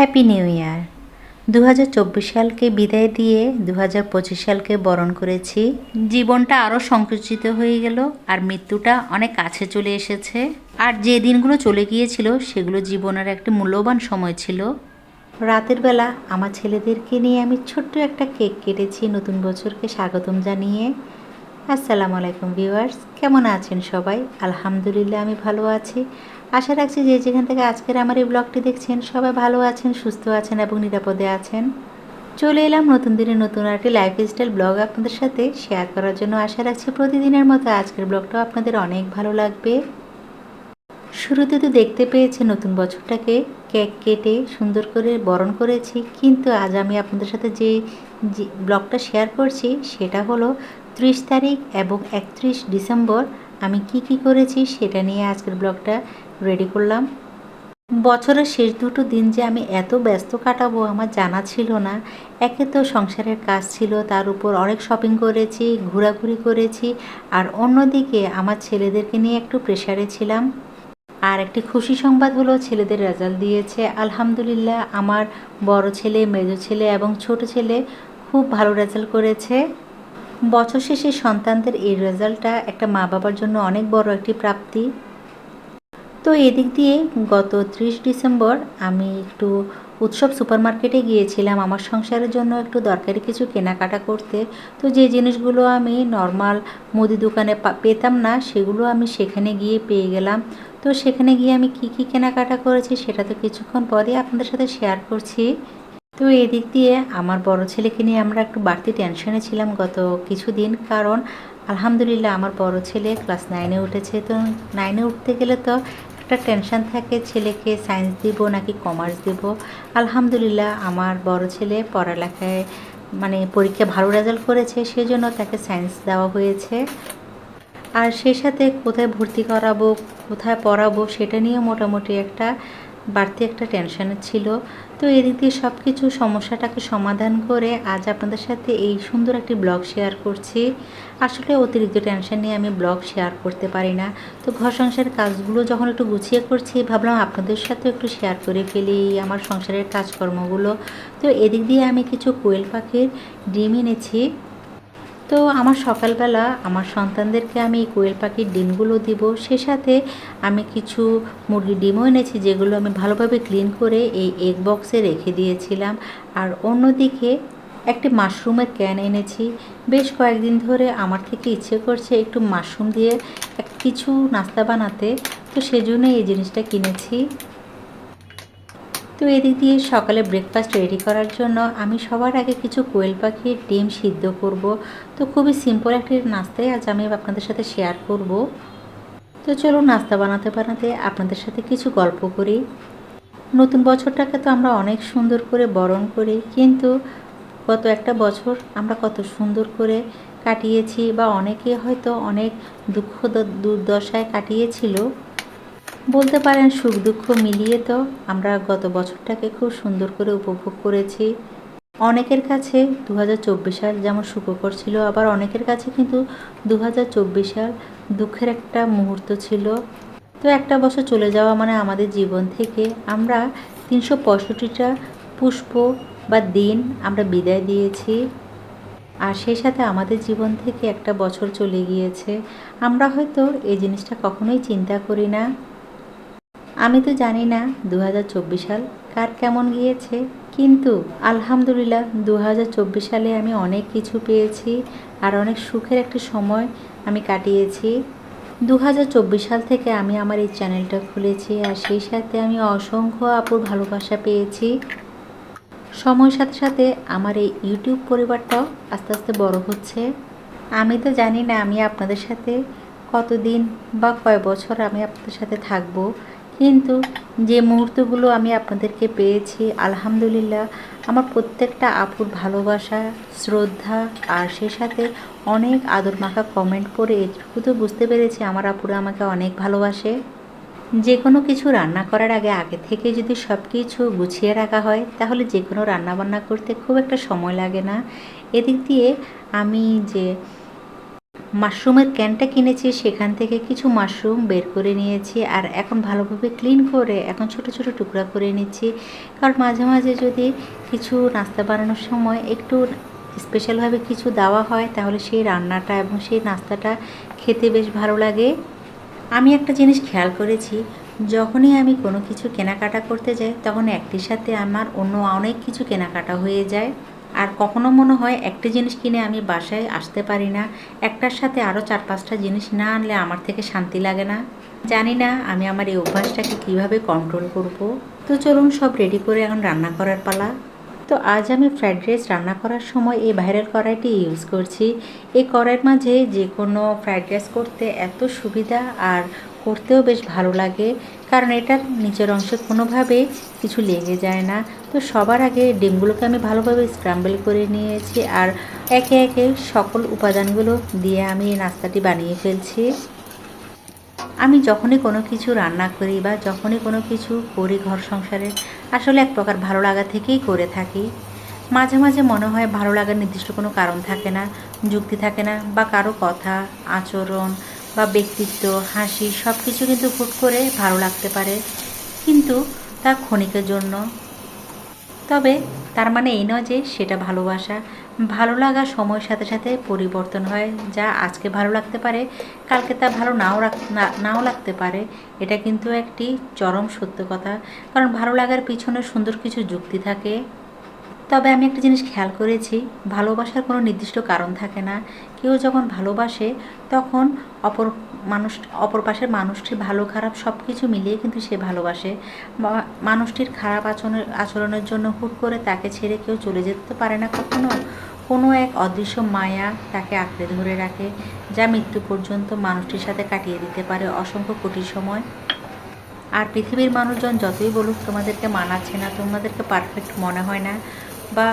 Happy new year দু হাজার চব্বিশ সালকে বিদায় দিয়ে দু হাজার পঁচিশ সালকে বরণ করেছি। জীবনটা আরও সংকুচিত হয়ে গেল আর মৃত্যুটা অনেক কাছে চলে এসেছে। আর যে দিনগুলো চলে গিয়েছিল সেগুলো জীবনের একটি মূল্যবান সময় ছিল। রাতের বেলা আমার ছেলেদেরকে নিয়ে আমি ছোট্ট একটা কেক কেটেছি নতুন বছরকে স্বাগতম জানিয়ে। আসসালামু আলাইকুম ভিউয়ার্স, কেমন আছেন সবাই? আলহামদুলিল্লাহ, আমি ভালো আছি। আশা রাখছি যে যেখান থেকে আজকের আমার এই ব্লগটি দেখছেন, সবাই ভালো আছেন, সুস্থ আছেন এবং নিরাপদে আছেন। চলে এলাম নতুন দিনে নতুন একটি লাইফস্টাইল ব্লগ আপনাদের সাথে শেয়ার করার জন্য। আশা রাখছি প্রতিদিনের মতো আজকের ব্লগটাও আপনাদের অনেক ভালো লাগবে। শুরুতে তো দেখতে পেয়েছে নতুন বছরটাকে, কেক কেটে সুন্দর করে বরণ করেছি। কিন্তু আজ আমি আপনাদের সাথে যে ব্লগটা শেয়ার করছি, সেটা হলো ত্রিশ তারিখ এবং একত্রিশ ডিসেম্বর আমি কি কি করেছি সেটা নিয়ে আজকের ব্লগটা রেডি করলাম। বছরের শেষ দুটো দিন যে আমি এত ব্যস্ত কাটাবো আমার জানা ছিল না। একে তো সংসারের কাজ ছিল, তার উপর অনেক শপিং করেছি, ঘোরাঘুরি করেছি, আর অন্যদিকে আমার ছেলেদেরকে নিয়ে একটু প্রেশারে ছিলাম। আর একটি খুশি সংবাদ হলো, ছেলেদের রেজাল্ট দিয়েছে। আলহামদুলিল্লাহ, আমার বড় ছেলে, মেজো ছেলে এবং ছোট ছেলে খুব ভালো রেজাল্ট করেছে। বছর শেষে সন্তানদের এই রেজাল্টটা একটা মা বাবার জন্য অনেক বড় একটি প্রাপ্তি। তো এদিক দিয়ে গত ত্রিশ ডিসেম্বর আমি একটু উৎসব সুপার মার্কেটে গিয়েছিলাম। আমার সংসারের জন্য একটু দরকারি কিছু কেনাকাটা করতে। তো যে জিনিসগুলো আমি নর্মাল মুদি দোকানে পেতাম না, সেগুলো আমি সেখানে গিয়ে পেয়ে গেলাম। তো সেখানে গিয়ে আমি কি কি কেনাকাটা করেছি সেটা তো কিছুক্ষণ পরে আপনাদের সাথে শেয়ার করছি। তো এদিক দিয়ে আমার বড় ছেলেকে নিয়ে আমরা একটু বাড়তি টেনশনে ছিলাম গত কিছুদিন। কারণ আলহামদুলিল্লাহ আমার বড় ছেলে ক্লাস নাইনে উঠেছে। তো নাইনে উঠতে গেলে তো একটা টেনশন থাকে, ছেলেকে সায়েন্স দিব নাকি কমার্স দিব? আলহামদুলিল্লাহ আমার বড় ছেলে পড়ালেখায় মানে পরীক্ষা ভালো রেজাল্ট করেছে, সেজন্য তাকে সায়েন্স দেওয়া হয়েছে। আর সেই সাথে কোথায় ভর্তি করাবো, কোথায় পড়াবো, সেটা নিয়ে মোটামুটি একটা বাড়তি একটা টেনশন ছিল। তো এদিক দিয়ে সব কিছু সমস্যাটাকে সমাধান করে আজ আপনাদের সাথে এই সুন্দর একটি ব্লগ শেয়ার করছি। আসলে অতিরিক্ত টেনশন নিয়ে আমি ব্লগ শেয়ার করতে পারি না। তো ঘর সংসারের কাজগুলো যখন একটু গুছিয়ে করছি, ভাবলাম আপনাদের সাথে একটু শেয়ার করে ফেলি আমার সংসারের কাজকর্মগুলো। তো এদিক দিয়ে আমি কিছু কোয়েল পাখির ডিম এনেছি। তো আমার সকালবেলা আমার সন্তানদেরকে আমি কোয়েল পাখির ডিমগুলো দিব। সে সাথে আমি কিছু মুরগির ডিমও এনেছি, যেগুলো আমি ভালোভাবে ক্লিন করে এই এগ বক্সে রেখে দিয়েছিলাম। আর অন্যদিকে একটি মাশরুমের ক্যান এনেছি। বেশ কয়েকদিন ধরে আমার থেকে ইচ্ছে করছে একটু মাশরুম দিয়ে এক কিছু নাস্তা বানাতে। তো সেজন্য এই জিনিসটা কিনেছি। তো এদিক দিয়ে সকালে ব্রেকফাস্ট রেডি করার জন্য আমি সবার আগে কিছু কোয়েল পাখির ডিম সিদ্ধ করব। তো খুবই সিম্পল একটি নাস্তাই আজ আমি আপনাদের সাথে শেয়ার করব। তো চলো নাস্তা বানাতে বানাতে আপনাদের সাথে কিছু গল্প করি। নতুন বছরটাকে তো আমরা অনেক সুন্দর করে বরণ করি, কিন্তু গত একটা বছর আমরা কত সুন্দর করে কাটিয়েছি বা অনেকে হয়তো অনেক দুঃখ দুর্দশায় কাটিয়েছিল। বলতে পারেন সুখ দুঃখ মিলিয়ে তো আমরা গত বছরটাকে খুব সুন্দর করে উপভোগ করেছি। অনেকের কাছে দু হাজার চব্বিশ সাল যেমন সুখকর ছিল, আবার অনেকের কাছে কিন্তু দু হাজার চব্বিশ সাল দুঃখের একটা মুহূর্ত ছিল। তো একটা বছর চলে যাওয়া মানে আমাদের জীবন থেকে আমরা তিনশো পঁয়ষট্টিটা পুষ্প বা দিন আমরা বিদায় দিয়েছি। আর সেই সাথে আমাদের জীবন থেকে একটা বছর চলে গিয়েছে। আমরা হয়তো এই জিনিসটা কখনোই চিন্তা করি না। আমি তো জানি না দু হাজার চব্বিশ সাল কার কেমন গিয়েছে, কিন্তু আলহামদুলিল্লাহ দু হাজার চব্বিশ সালে আমি অনেক কিছু পেয়েছি আর অনেক সুখের একটি সময় আমি কাটিয়েছি। দু হাজার চব্বিশ সাল থেকে আমি আমার এই চ্যানেলটা খুলেছি আর সেই সাথে আমি অসংখ্য আপুর ভালোবাসা পেয়েছি। সময়ের সাথে সাথে আমার এই ইউটিউব পরিবারটাও আস্তে আস্তে বড় হচ্ছে। আমি তো জানি না আমি আপনাদের সাথে কতদিন বা কয় বছর আমি আপনাদের সাথে থাকব কিন্তু যে মুহূর্তগুলো আমি আপনাদেরকে পেয়েছি, আলহামদুলিল্লাহ, আমার প্রত্যেকটা আপুর ভালোবাসা, শ্রদ্ধা, আর সে সাথে অনেক আদর মাখা কমেন্ট করে এটুকু তো বুঝতে পেরেছি আমার আপুরা আমাকে অনেক ভালোবাসে। যে কোনো কিছু রান্না করার আগে আগে থেকে যদি সব কিছু গুছিয়ে রাখা হয়, তাহলে যে কোনো রান্নাবান্না করতে খুব একটা সময় লাগে না। এদিক দিয়ে আমি যে মাশরুমের ক্যানটা কিনেছি, সেখান থেকে কিছু মাশরুম বের করে নিয়েছি আর এখন ভালোভাবে ক্লিন করে, এখন ছোট ছোট টুকরা করে নিচ্ছি। কারণ মাঝে মাঝে যদি কিছু নাস্তা বানানোর সময় একটু স্পেশালভাবে কিছু দেওয়া হয়, তাহলে সেই রান্নাটা এবং সেই নাস্তাটা খেতে বেশ ভালো লাগে। আমি একটা জিনিস খেয়াল করেছি, যখনই আমি কোনো কিছু কেনাকাটা করতে যাই, তখন একটির সাথে আমার অন্য অনেক কিছু কেনাকাটা হয়ে যায়। আর কখনো মনে হয় একটি জিনিস কিনে আমি বাসায় আসতে পারি না, একটার সাথে আরও চার পাঁচটা জিনিস না আনলে আমার থেকে শান্তি লাগে না। জানি না আমি আমার এই অভ্যাসটাকে কীভাবে কন্ট্রোল করব। তো চলুন সব রেডি করে এখন রান্না করার পালা। তো আজ আমি ফ্রাইড রাইস রান্না করার সময় এই ভাইরাল কড়াইটি ইউজ করছি। এই কড়াইয়ের মাঝে যে কোনো ফ্রাইড রাইস করতে এত সুবিধা আর করতেও বেশ ভালো লাগে। কারণ এটার নিচের অংশে কোনোভাবে কিছু লেগে যায় না। তো সবার আগে ডিমগুলোকে আমি ভালোভাবে স্ক্রাম্বল করে নিয়েছি আর একে একে সকল উপাদানগুলো দিয়ে আমি এই নাস্তাটি বানিয়ে ফেলছি। আমি যখনই কোনো কিছু রান্না করি বা যখনই কোনো কিছু করি ঘর সংসারে, আসলে এক প্রকার ভালো লাগা থেকেই করে থাকি। মাঝে মাঝে মনে হয় ভালো লাগার নির্দিষ্ট কোনো কারণ থাকে না, যুক্তি থাকে না বা কারও কথা, আচরণ বা ব্যক্তিত্ব, হাসি সব কিছু কিন্তু হুট করে ভালো লাগতে পারে। কিন্তু তা ক্ষণিকের জন্য। তবে তার মানে এই নয় যে সেটা ভালোবাসা। ভালো লাগা সময়ের সাথে সাথে পরিবর্তন হয়, যা আজকে ভালো লাগতে পারে, কালকে তা ভালো নাও নাও লাগতে পারে। এটা কিন্তু একটি চরম সত্য কথা। কারণ ভালো লাগার পিছনে সুন্দর কিছু যুক্তি থাকে। তবে আমি একটা জিনিস খেয়াল করেছি, ভালোবাসার কোনো নির্দিষ্ট কারণ থাকে না। কেউ যখন ভালোবাসে, তখন অপর মানুষ, অপর পাশের মানুষটি ভালো, খারাপ সব কিছু মিলিয়ে কিন্তু সে ভালোবাসে। মানুষটির খারাপ আচরণের আচরণের জন্য হুট করে তাকে ছেড়ে কেউ চলে যেতে পারে না কখনো। কোনো এক অদৃশ্য মায়া তাকে আঁকড়ে ধরে রাখে, যা মৃত্যু পর্যন্ত মানুষটির সাথে কাটিয়ে দিতে পারে অসংখ্য কোটি সময়। আর পৃথিবীর মানুষজন যতই বলুক, তোমাদেরকে মানাচ্ছে না, তোমাদেরকে পারফেক্ট মনে হয় না। বা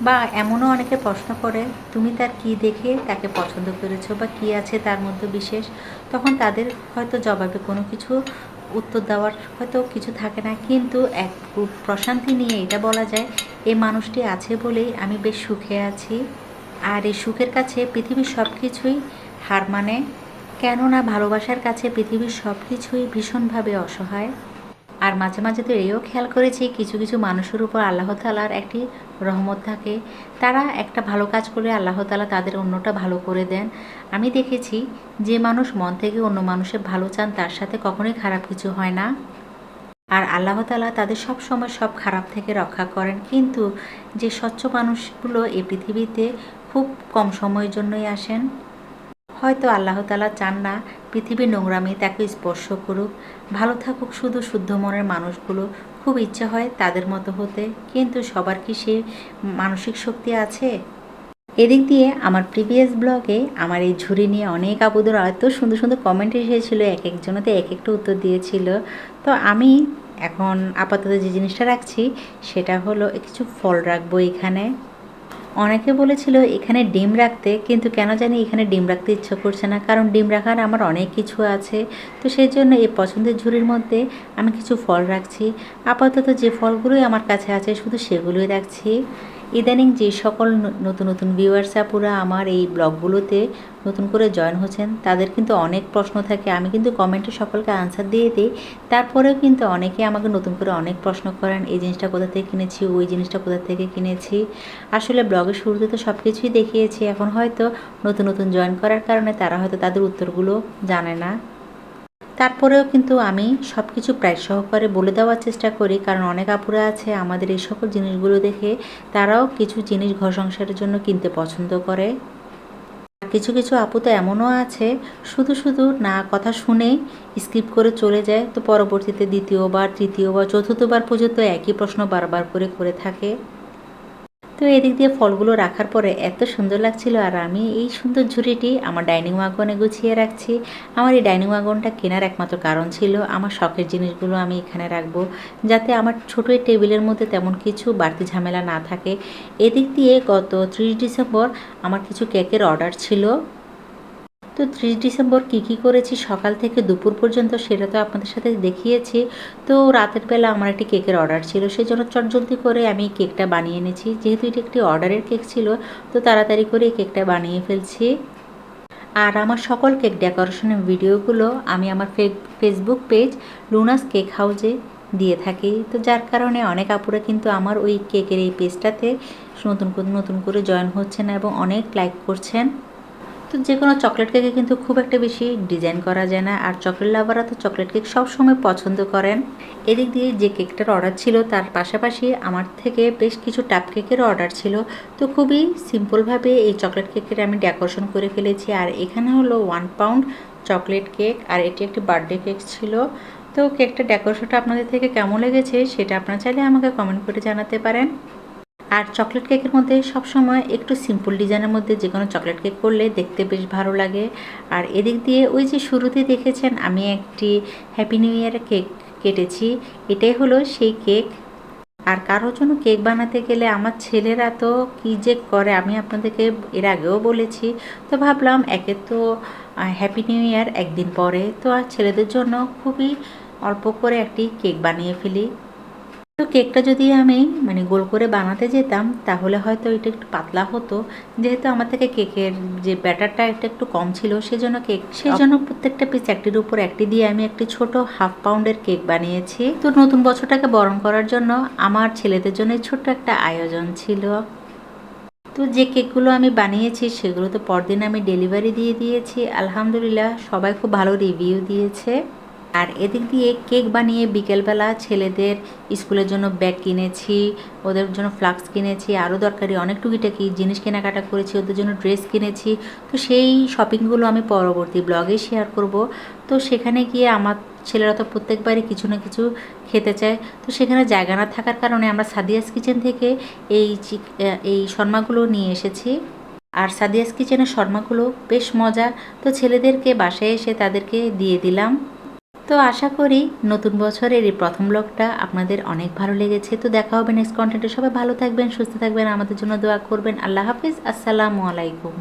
বা এমনও অনেকে প্রশ্ন করে, তুমি তার কি দেখে তাকে পছন্দ করেছ বা কি আছে তার মধ্যে বিশেষ? তখন তাদের হয়তো জবাবে কোনো কিছু উত্তর দেওয়ার হয়তো কিছু থাকে না। কিন্তু এক প্রশান্তি নিয়ে এটা বলা যায় এই মানুষটি আছে বলেই আমি বেশ সুখে আছি। আর এই সুখের কাছে পৃথিবীর সব কিছুই হার মানে। কেননা ভালোবাসার কাছে পৃথিবীর সব কিছুই ভীষণভাবে অসহায়। আর মাঝে মাঝে তো এও খেয়াল করেছি কিছু কিছু মানুষের উপর আল্লাহ তালার একটি রহমত থাকে। তারা একটা ভালো কাজ করলে আল্লাহ তালা তাদের অন্যটা ভালো করে দেন। আমি দেখেছি যে মানুষ মন থেকে অন্য মানুষের ভালো চান, তার সাথে কখনোই খারাপ কিছু হয় না। আর আল্লাহ তালা তাদের সব সময় সব খারাপ থেকে রক্ষা করেন। কিন্তু যে স্বচ্ছ মানুষগুলো এই পৃথিবীতে খুব কম সময়ের জন্যই আসেন, হয়তো আল্লাহ তালা চান না পৃথিবীর নোংরামি তাকে স্পর্শ করুক। ভালো থাকুক শুধু শুদ্ধ মনের মানুষগুলো। খুব ইচ্ছা হয় তাদের মতো হতে। কিন্তু সবার কি সে মানসিক শক্তি আছে? এদিক দিয়ে আমার প্রিভিয়াস ব্লগে আমার এই ঝুড়ি নিয়ে অনেক আবুদের এত সুন্দর সুন্দর কমেন্ট এসেছিল, এক একজনতে এক একটা উত্তর দিয়েছিল। তো আমি এখন আপাতত যে জিনিসটা রাখছি, সেটা হলো কিছু ফল রাখব এখানে। অনেকে বলেছিল এখানে ডিম রাখতে, কিন্তু কেন জানি এখানে ডিম রাখতে ইচ্ছা করছে না। কারণ ডিম রাখার আমার অনেক কিছু আছে। তো সেই জন্য এই পছন্দের ঝুড়ির মধ্যে আমি কিছু ফল রাখছি। আপাতত যে ফলগুলোই আমার কাছে আছে, শুধু সেগুলোই রাখছি। ইদানিং যে সকল নতুন নতুন ভিউয়ার্স আপুরা আমার এই ব্লগগুলোতে নতুন করে জয়েন হচ্ছেন, তাদের কিন্তু অনেক প্রশ্ন থাকে। আমি কিন্তু কমেন্টে সকলকে আনসার দিয়ে দিই। তারপরেও কিন্তু অনেকে আমাকে নতুন করে অনেক প্রশ্ন করেন, এই জিনিসটা কোথা থেকে কিনেছি? ওই জিনিসটা কোথা থেকে কিনেছি? আসলে ব্লগের শুরুতে তো সব কিছুই দেখিয়েছি। এখন হয়তো নতুন নতুন জয়েন করার কারণে তারা হয়তো তাদের উত্তরগুলো জানে না। তারপরেও কিন্তু আমি সব কিছু প্রায় সহকারে বলে দেওয়ার চেষ্টা করি, কারণ অনেক আপুরা আছে আমাদের এই সকল জিনিসগুলো দেখে তারাও কিছু জিনিস ঘর সংসারের জন্য কিনতে পছন্দ করে। কিছু কিছু আপু তো এমনও আছে, শুধু শুধু না কথা শুনে স্কিপ করে চলে যায়, তো পরবর্তীতে দ্বিতীয়বার, তৃতীয়বার, চতুর্থবার পর্যন্ত একই প্রশ্ন বারবার করে করে থাকে। তো এদিক দিয়ে ফলগুলো রাখার পরে এত সুন্দর লাগছিল আর আমি এই সুন্দর ঝুড়িটি আমার ডাইনিং ওয়াগনে গুছিয়ে রাখছি। আমার এই ডাইনিং ওয়াগনটা কেনার একমাত্র কারণ ছিল আমার শখের জিনিসগুলো আমি এখানে রাখব, যাতে আমার ছোটো টেবিলের মধ্যে তেমন কিছু বাড়তি ঝামেলা না থাকে। এদিক দিয়ে গত ত্রিশ ডিসেম্বর আমার কিছু কেকের অর্ডার ছিল। তো ত্রিশ ডিসেম্বর কী কী করেছি? সকাল থেকে দুপুর পর্যন্ত সেটা তো আপনাদের সাথে দেখিয়েছি। তো রাতের বেলা আমার একটি কেকের অর্ডার ছিল। সেই জন্য চটজলদি করে আমি কেকটা বানিয়ে এনেছি। যেহেতু এটি একটি অর্ডারের কেক ছিল, তো তাড়াতাড়ি করে এই কেকটা বানিয়ে ফেলছি। আর আমার সকল কেক ডেকোরেশনের ভিডিওগুলো আমি আমার ফেসবুক পেজ লুনাস কেক হাউজে দিয়ে থাকি। তো যার কারণে অনেক আপুরা কিন্তু আমার ওই কেকের এই পেজটাতে নতুন নতুন করে জয়েন হচ্ছেন এবং অনেক লাইক করছেন। তো যে কোনো চকলেট কেকে কিন্তু খুব একটা বেশি ডিজাইন করা যায় না। আর চকলেট লাভাররা তো চকলেট কেক সবসময় পছন্দ করেন। এদিক দিয়ে যে কেকটার অর্ডার ছিল, তার পাশাপাশি আমার থেকে বেশ কিছু টাপ কেকেরও অর্ডার ছিল। তো খুবই সিম্পলভাবে এই চকলেট কেকের আমি ডেকোরেশন করে ফেলেছি। আর এখানে হলো ওয়ান পাউন্ড চকলেট কেক আর এটি একটি বার্থডে কেক ছিল। তো কেকটা ডেকোরেশনটা আপনাদের থেকে কেমন লেগেছে, সেটা আপনারা চাইলে আমাকে কমেন্ট করে জানাতে পারেন। আর চকলেট কেকের মধ্যে সবসময় একটু সিম্পল ডিজাইনের মধ্যে যে কোনো চকলেট কেক করলে দেখতে বেশ ভালো লাগে। আর এদিক দিয়ে ওই যে শুরুতে দেখেছেন, আমি একটি হ্যাপি নিউ ইয়ার কেক কেটেছি। এটাই হলো সেই কেক আর কারোর জন্য কেক বানাতে গেলে আমার ছেলেরা তো কী যে করে, আমি আপনাদেরকে এর আগেও বলেছি। তো ভাবলাম একে তো হ্যাপি নিউ ইয়ার একদিন পরে। তো আর ছেলেদের জন্য খুবই অল্প করে একটি কেক বানিয়ে ফেলি। তো কেকটা যদি আমি মানে গোল করে বানাতে যেতাম তাহলে হয়তো এটা একটু পাতলা হতো। যেহেতু আমার থেকে কেকের যে ব্যাটারটা একটা একটু কম ছিল সেজন্য কেক সেই জন্য প্রত্যেকটা পিস একটির উপর একটি দিয়ে আমি একটি ছোট হাফ পাউন্ডের কেক বানিয়েছি। তো নতুন বছরটাকে বরণ করার জন্য আমার ছেলেদের জন্য ছোট্ট একটা আয়োজন ছিল। তো যে কেকগুলো আমি বানিয়েছি সেগুলো তো পরদিন আমি ডেলিভারি দিয়ে দিয়েছি। আলহামদুলিল্লাহ সবাই খুব ভালো রিভিউ দিয়েছে। আর এদিক দিয়ে কেক বানিয়ে বিকেলবেলা ছেলেদের স্কুলের জন্য ব্যাগ কিনেছি, ওদের জন্য ফ্লাক্স কিনেছি, আরও দরকারি অনেক টুকিটাকি জিনিস কেনাকাটা করেছি, ওদের জন্য ড্রেস কিনেছি। তো সেই শপিংগুলো আমি পরবর্তী ব্লগে শেয়ার করব। তো সেখানে গিয়ে আমার ছেলেরা তো প্রত্যেকবারই কিছু না কিছু খেতে চায়। তো সেখানে জায়গা না থাকার কারণে আমরা সাদিয়াস কিচেন থেকে এই এই শর্মাগুলো নিয়ে এসেছি। আর সাদিয়াস কিচেনের শর্মাগুলো বেশ মজা। তো ছেলেদেরকে বাসায় এসে তাদেরকে দিয়ে দিলাম। তো আশা করি নতুন বছরের এই প্রথম ব্লগটা আপনাদের অনেক ভালো লেগেছে। তো দেখা হবে নেক্সট কন্টেন্টে সবাই ভালো থাকবেন, সুস্থ থাকবেন, আমাদের জন্য দোয়া করবেন। আল্লাহ হাফিজ। আসসালামু আলাইকুম।